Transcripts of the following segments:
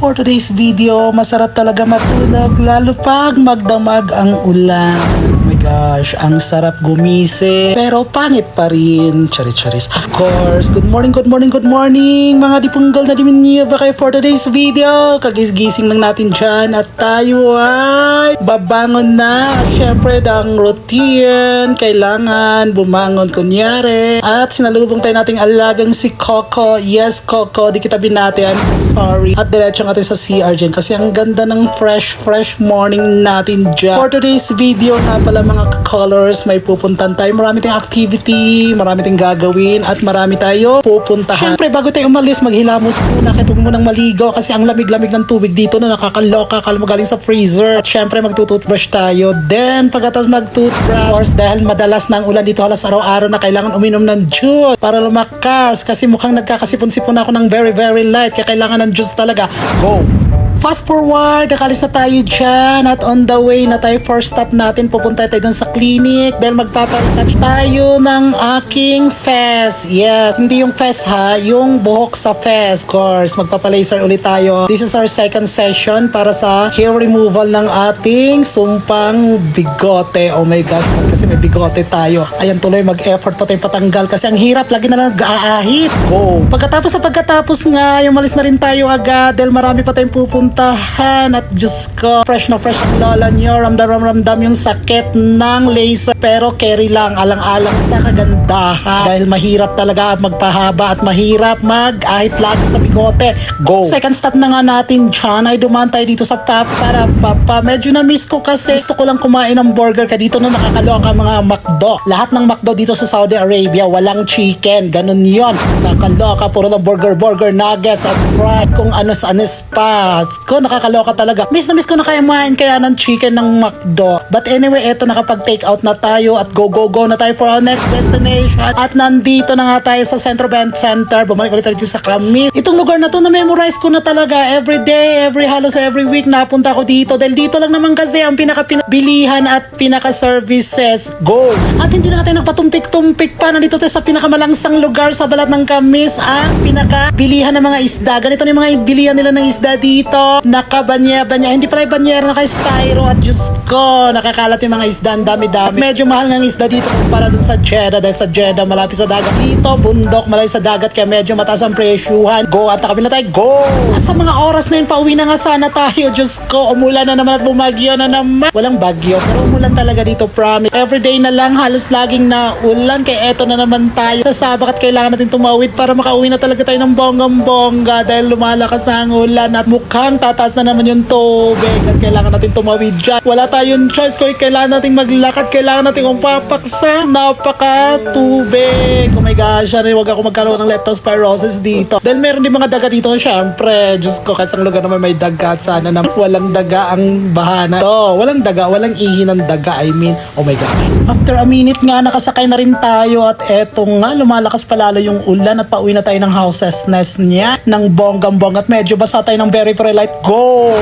For today's video, masarap talaga matulog lalo pag magdamag ang ulan. Oh my gosh, ang sarap gumising. Pero pangit pa rin. Charis-charis. Of course, good morning, good morning, good morning. Mga dipunggal na diminyo ba kayo for today's video? Kagisgising lang natin dyan at tayo ay babangon na. At syempre, ang routine, kailangan bumangon kunyari. At sinalubong tayo nating alagang si Coco. Yes, Coco, di kita binati. I'm so sorry. At diretso natin sa CR dyan kasi ang ganda ng fresh, fresh morning natin dyan. For today's video na pala mga colors, may pupuntan tayo. Marami tayong activity, marami tayong gagawin, at marami tayo pupuntahan. Siyempre, bago tayo umalis, maghilamos muna. Kahit huwag munang maligo kasi ang lamig-lamig ng tubig dito na nakakaloka. Kala mo galing sa freezer. At syempre, magtutoothbrush tayo. Then, pagkatapos mag-toothbrush, of course, dahil madalas na ang ulan dito halos araw-araw na kailangan uminom ng juice para lumakas. Kasi mukhang nagkakasipon-sipon ako ng very, very light. Kaya kailangan ng juice talaga. Go! Fast forward, nakalis na tayo dyan at on the way na tayo first stop natin, pupunta tayo dun sa clinic dahil magpapatouch tayo ng aking fest. Yeah, hindi yung fest ha, yung buhok sa fest. Of course, magpapalaser ulit tayo. This is our second session para sa hair removal ng ating sumpang bigote. Oh my God, kasi may bigote tayo. Ayan tuloy, mag-effort pa tayo patanggal kasi ang hirap, lagi na lang nag-aahit. Go! Pagkatapos na pagkatapos nga, yung malis na rin tayo agad dahil marami pa tayong pupuntahan at Diyos ko, fresh na fresh ang lola nyo. Ramdam-ramdam yung sakit ng laser. Pero carry lang, alang-alang sa kagandahan. Dahil mahirap talaga magpahaba at mahirap mag-ahit lagi sa bigote. Go! Second stop na nga natin dyan ay dumaan tayo dito sa Papa Papa. Medyo na-miss ko kasi gusto ko lang kumain ng burger ka dito na nakakaloka mga McDo. Lahat ng McDo dito sa Saudi Arabia, walang chicken. Ganun yon. Nakakaloka, puro na burger, burger, nuggets at fried kung ano sa anis pa. Ko, nakakaloka talaga. Miss na miss ko na kaya kumain kaya ng chicken ng McDo. But anyway, eto nakapag-take out na tayo at go, go, go na tayo for our next destination. At nandito na nga tayo sa Centro Bank Center. Bumalik ulit tayo sa Kamis. Itong lugar na to na-memorize ko na talaga. Every day, every halos every week napunta ako dito. Dahil dito lang naman kasi ang pinaka-bilihan at pinaka-services. Go! At hindi na tayo nagpatumpik-tumpik pa. Nandito tayo sa pinakamalangsang lugar sa balat ng Kamis. Ang pinaka-bilihan ng mga isda. Ganito na yung mga bilihan nila ng isda dito. Nakabanya-banya. Hindi pala yung banyera, naka-styro. At Diyos ko, nakakalat yung mga isda. Ang dami-dami. Medyo mahal ng isda dito kumpara dun sa Jeddah. Dahil sa Jeddah, malapit sa dagat. Dito, bundok, malayo sa dagat. Kaya medyo mataas ang presyuhan. Go! At nakabila tayo. Go! At sa mga oras na yun, pauwi na nga sana tayo. Diyos ko, umulan na naman at bumagyo na naman. Walang bagyo, pero umulan talaga dito, promise. Everyday na lang, halos laging na ulan. Kaya eto na naman tayo. Sa sabak at kailangan natin tumawid para makauwi na talaga tayo ng bonggang-bongga dahil lumalakas na ang ulan at mukhang tataas na naman yung tubig at kailangan natin tumawid dyan. Wala tayong choice kung kailangan nating maglakad, kailangan nating umpapaksa. Napaka tubig. Oh my gosh, ano, huwag ako magkaroon ng leptospirosis dito. Dahil meron din mga daga dito, syempre. Diyos ko, kahit sa lugar naman may daga at sana na walang daga ang bahana. To, walang daga, walang ihi ng daga. I mean, oh my gosh. After a minute nga, nakasakay na rin tayo at eto nga, lumalakas palalo yung ulan at pauwi na tayo ng housesness niya ng bonggam-bong at medyo basa tayo ng very very light. Go!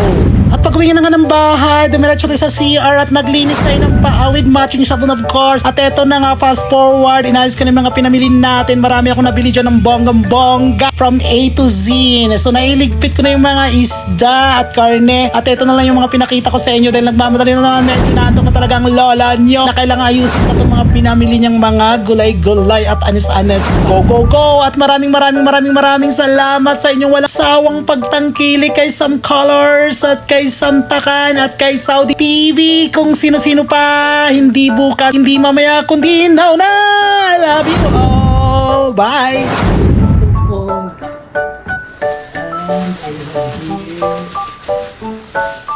At pag uwi na nga ng bahay, dumiretso tayo sa CR at naglinis tayo ng paawid matching sabon of course. At eto na nga, fast forward, inayos ko na yung mga pinamili natin. Marami ako nabili dyan ng bonggam-bongga from A to Z. So nailigpit ko na yung mga isda at karne. At eto na lang yung mga pinakita ko sa inyo dahil nagmamadali na naman medyo naantok na talaga ang lola nyo na kailangan ayusin pa itong mga pinamili niyang mga gulay-gulay at anis-anis. Go, go, go! At maraming maraming maraming maraming salamat sa inyong walang sawang pagtangkili kay Sam Colors at kay Sam Takan at kay Saudi TV kung sino-sino pa hindi bukas, hindi mamaya kundi now na! I love you all! Bye!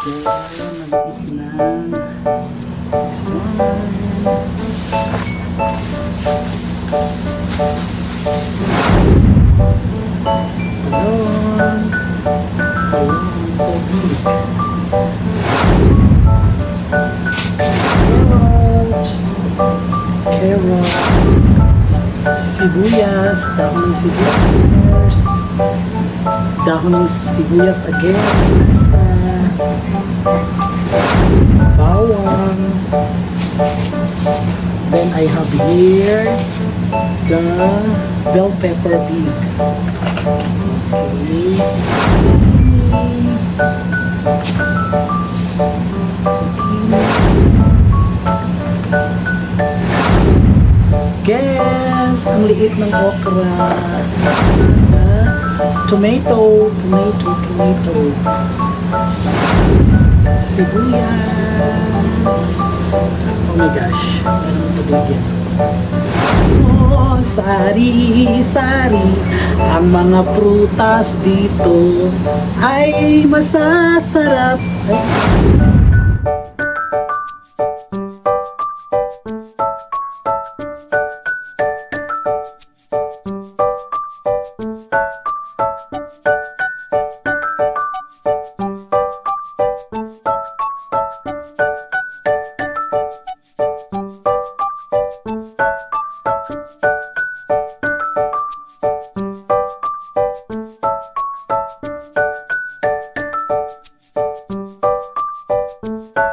Ayun. Sibuyas. Dahon ng sibuyas. Dahon ng sibuyas again. Sa bawang. Then I have here the bell pepper big. Okay. Guess, ang liit ng okra. Tomato, tomato, tomato. Sibuyas. Oh my gosh, anong? Oh, sari-sari Ang mga prutas dito Ay masasarap Ay, Música